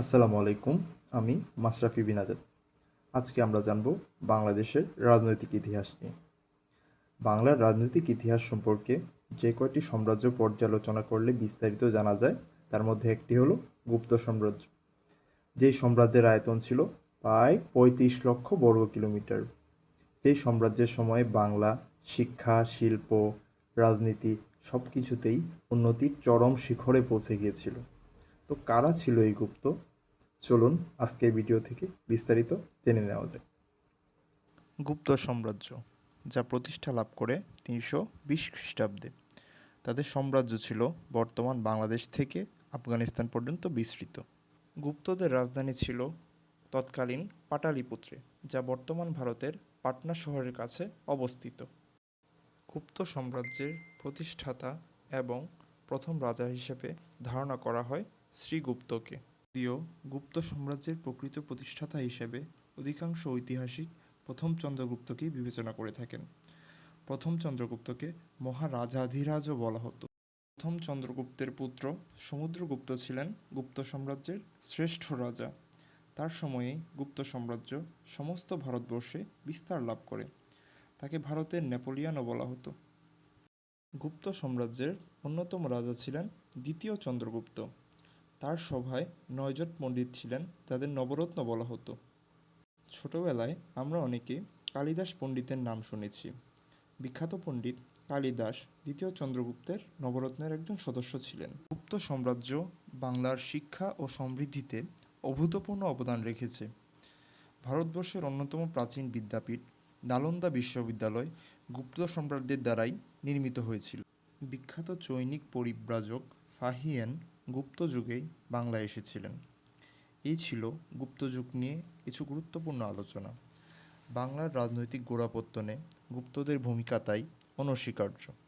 আসসালামু আলাইকুম, আমি মাশরাফি বিন আজাদ। আজকে আমরা জানব বাংলাদেশের রাজনৈতিক ইতিহাস নিয়ে। বাংলার রাজনৈতিক ইতিহাস সম্পর্কে যে কয়টি সাম্রাজ্য পর্যালোচনা করলে বিস্তারিত জানা যায়, তার মধ্যে একটি হলো গুপ্ত সাম্রাজ্য। যেই সাম্রাজ্যের আয়তন ছিল প্রায় পঁয়ত্রিশ লক্ষ বর্গ কিলোমিটার। যেই সাম্রাজ্যের সময়ে বাংলা, শিক্ষা, শিল্প, রাজনীতি সব কিছুতেই উন্নতির চরম শিখরে পৌঁছে গিয়েছিল। তো কারা ছিল এই গুপ্ত? চলুন আজকের ভিডিও থেকে বিস্তারিত জেনে নেওয়া যাক। গুপ্ত সাম্রাজ্য, যা প্রতিষ্ঠা লাভ করে তিনশো বিশ খ্রিস্টাব্দে। তাদের সাম্রাজ্য ছিল বর্তমান বাংলাদেশ থেকে আফগানিস্তান পর্যন্ত বিস্তৃত। গুপ্তদের রাজধানী ছিল তৎকালীন পাটালিপুত্রে, যা বর্তমান ভারতের পাটনা শহরের কাছে অবস্থিত। গুপ্ত সাম্রাজ্যের প্রতিষ্ঠাতা এবং প্রথম রাজা হিসেবে ধারণা করা হয় শ্রীগুপ্তকে। যদিও গুপ্ত সাম্রাজ্যের প্রকৃত প্রতিষ্ঠাতা হিসেবে অধিকাংশ ঐতিহাসিক প্রথম চন্দ্রগুপ্তকেই বিবেচনা করে থাকেন। প্রথম চন্দ্রগুপ্তকে মহারাজাধিরাজও বলা হতো। প্রথম চন্দ্রগুপ্তের পুত্র সমুদ্রগুপ্ত ছিলেন গুপ্ত সাম্রাজ্যের শ্রেষ্ঠ রাজা। তার সময়েই গুপ্ত সাম্রাজ্য সমস্ত ভারতবর্ষে বিস্তার লাভ করে। তাকে ভারতের নেপোলিয়ানও বলা হতো। গুপ্ত সাম্রাজ্যের অন্যতম রাজা ছিলেন দ্বিতীয় চন্দ্রগুপ্ত। তার সভায় নয়জন পণ্ডিত ছিলেন যাদের নবরত্ন বলা হতো। ছোটবেলায় আমরা অনেকে কালিদাস পণ্ডিতের নাম শুনেছি। বিখ্যাত পণ্ডিত কালিদাস দ্বিতীয় চন্দ্রগুপ্তের নবরত্নের একজন সদস্য ছিলেন। গুপ্ত সাম্রাজ্য বাংলার শিক্ষা ও সমৃদ্ধিতে অভূতপূর্ণ অবদান রেখেছে। ভারতবর্ষের অন্যতম প্রাচীন বিদ্যাপীঠ নালন্দা বিশ্ববিদ্যালয় গুপ্ত সম্রাটদের দ্বারাই নির্মিত হয়েছিল। বিখ্যাত চৈনিক পরিব্রাজক ফাহিয়েন গুপ্ত যুগেই বাংলায় এসেছিলেন। এই ছিল গুপ্ত যুগ নিয়ে কিছু গুরুত্বপূর্ণ আলোচনা। বাংলার রাজনৈতিক গোড়াপত্তনে গুপ্তদের ভূমিকা তাই অনস্বীকার্য।